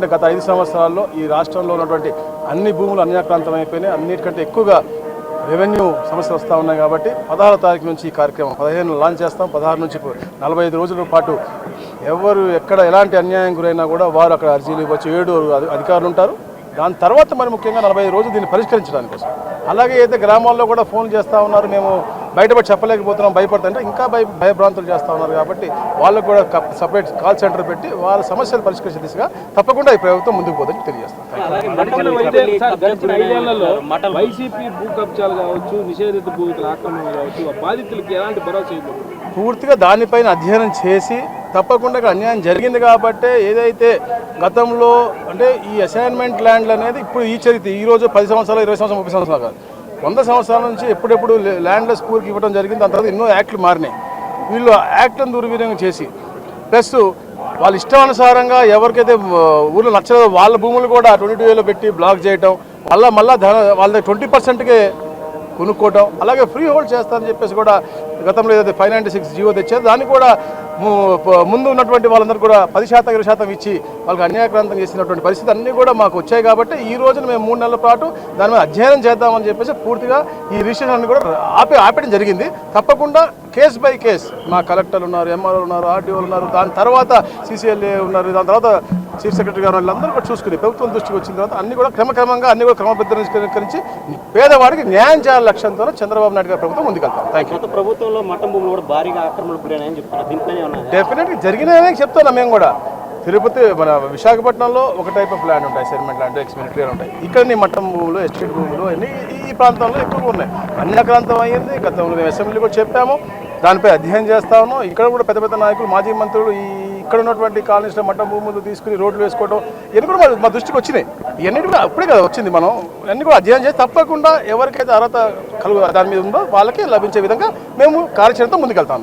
అంటే గత ఐదు సంవత్సరాల్లో ఈ రాష్ట్రంలో ఉన్నటువంటి అన్ని భూములు అన్యాక్రాంతం అయిపోయినాయి అన్నిటికంటే ఎక్కువగా రెవెన్యూ సమస్యలు వస్తూ ఉన్నాయి కాబట్టి పదహారో తారీఖు నుంచి ఈ కార్యక్రమం పదిహేను లాంచ్ చేస్తాం. పదహారు నుంచి నలభై ఐదు రోజుల పాటు ఎవరు ఎక్కడ ఎలాంటి అన్యాయం గురైనా కూడా వారు అక్కడ అర్జీలు ఇవ్వచ్చు. ఏడు అధికారులు ఉంటారు. దాని తర్వాత మరి ముఖ్యంగా నలభై రోజులు దీన్ని పరిష్కరించడానికి కోసం అలాగే అయితే గ్రామాల్లో కూడా ఫోన్ చేస్తూ ఉన్నారు మేము బయటపడి చెప్పలేకపోతున్నాం భయపడుతుంటే ఇంకా భయ భయభ్రాంతులు చేస్తూ ఉన్నారు కాబట్టి వాళ్ళకు కూడా సపరేట్ కాల్ సెంటర్ పెట్టి వాళ్ళ సమస్యలు పరిష్కరించే దిశగా తప్పకుండా ఈ ప్రభుత్వం ముందుకు పోతుందని తెలియజేస్తాం. వైసీపీ భూ కబ్జాలు కావచ్చు నిషేధిత కావచ్చు ఆ బాధితులకి ఎలాంటి భరోసా ఇవ్వదు పూర్తిగా దానిపైన అధ్యయనం చేసి తప్పకుండా ఇక్కడ అన్యాయం జరిగింది కాబట్టే ఏదైతే గతంలో అంటే ఈ అసైన్మెంట్ ల్యాండ్లు అనేది ఇప్పుడు ఈ చరిత్ర ఈ రోజు పది సంవత్సరాలు ఇరవై సంవత్సరాలు ముప్పై సంవత్సరాలు కాదు. వంద సంవత్సరాల నుంచి ఎప్పుడెప్పుడు ల్యాండ్లెస్ పూర్కి ఇవ్వడం జరిగింది. దాని తర్వాత ఎన్నో యాక్ట్లు మారినాయి. వీళ్ళు యాక్ట్లను దుర్వినియోగం చేసి ప్లస్ వాళ్ళ ఇష్టానుసారంగా ఎవరికైతే ఊళ్ళో నచ్చలేదో వాళ్ళ భూములు కూడా ట్వంటీ టూ ఏలో పెట్టి బ్లాక్ చేయటం మళ్ళీ మళ్ళీ ధన వాళ్ళ ట్వంటీ పర్సెంట్కే కొనుక్కోవటం అలాగే ఫ్రీ హోల్డ్ చేస్తారని చెప్పేసి కూడా గతంలో ఏదైతే ఫైవ్ నైంటీ సిక్స్ జీవో తెచ్చారు దాన్ని కూడా ముందు ఉన్నటువంటి వాళ్ళందరూ కూడా పది శాతం ఇరవై శాతం ఇచ్చి వాళ్ళకి అన్యాయక్రాంతం చేసినటువంటి పరిస్థితి అన్నీ కూడా మాకు వచ్చాయి కాబట్టి ఈ రోజున మేము మూడు నెలల పాటు దాని మీద అధ్యయనం చేద్దామని చెప్పేసి పూర్తిగా ఈ రిజిస్ట్రేషన్ కూడా ఆపే ఆపేయడం జరిగింది. తప్పకుండా కేస్ బై కేస్ మా కలెక్టర్లు ఉన్నారు ఎంఆర్ఓ ఉన్నారు ఆర్డీఓలు ఉన్నారు దాని తర్వాత సీసీఎల్ఏ ఉన్నారు దాని తర్వాత చీఫ్ సెక్రటరీ గారు వాళ్ళందరూ కూడా చూసుకుని ప్రభుత్వం దృష్టికి వచ్చిన తర్వాత అన్ని కూడా క్రమక్రమంగా అన్ని కూడా క్రమబద్ధీకరించి పేదవాడికి న్యాయం చేయాల లక్ష్యంతో చంద్రబాబు నాయుడు గారి ప్రభుత్వం ముందుకెళ్తాం థ్యాంక్ యూ ప్రభుత్వంలో మఠం భూములు కూడా భారీగా ఆక్రమణకు గురైనాయని చెప్తున్నారు డెఫినెట్గా జరిగినాయనే చెప్తున్నాం మేము కూడా. తిరుపతి మన విశాఖపట్నంలో ఒక టైప్ ఆఫ్ ల్యాండ్ ఉంటాయి సెటిల్మెంట్ ల్యాండ్ ఎక్స్మిలిటరీ ఉంటాయి. ఇక్కడ నీ మట్టం భూములు ఎస్టేట్ భూములు అన్ని ఈ- ప్రాంతంలో ఎక్కువగా ఉన్నాయి. అన్యక్రాంతం అయ్యింది గతంలో మేము అసెంబ్లీ కూడా చెప్పాము. దానిపై అధ్యయనం చేస్తా ఉన్నాం. ఇక్కడ కూడా పెద్ద పెద్ద నాయకులు మాజీ మంత్రులు ఈ ఇక్కడ ఉన్నటువంటి కాలనీస్లో మట్టం భూములు తీసుకుని రోడ్లు వేసుకోవడం ఇవన్నీ కూడా మా- దృష్టికి వచ్చినాయి. ఇవన్నీ కూడా అప్పుడే కదా వచ్చింది మనం. ఇవన్నీ కూడా అధ్యయనం చేసి తప్పకుండా ఎవరికైతే అర్హత కలుగు దాని మీద ఉందో వాళ్ళకి లభించే విధంగా మేము కార్యాచరణతో ముందుకెళ్తాం.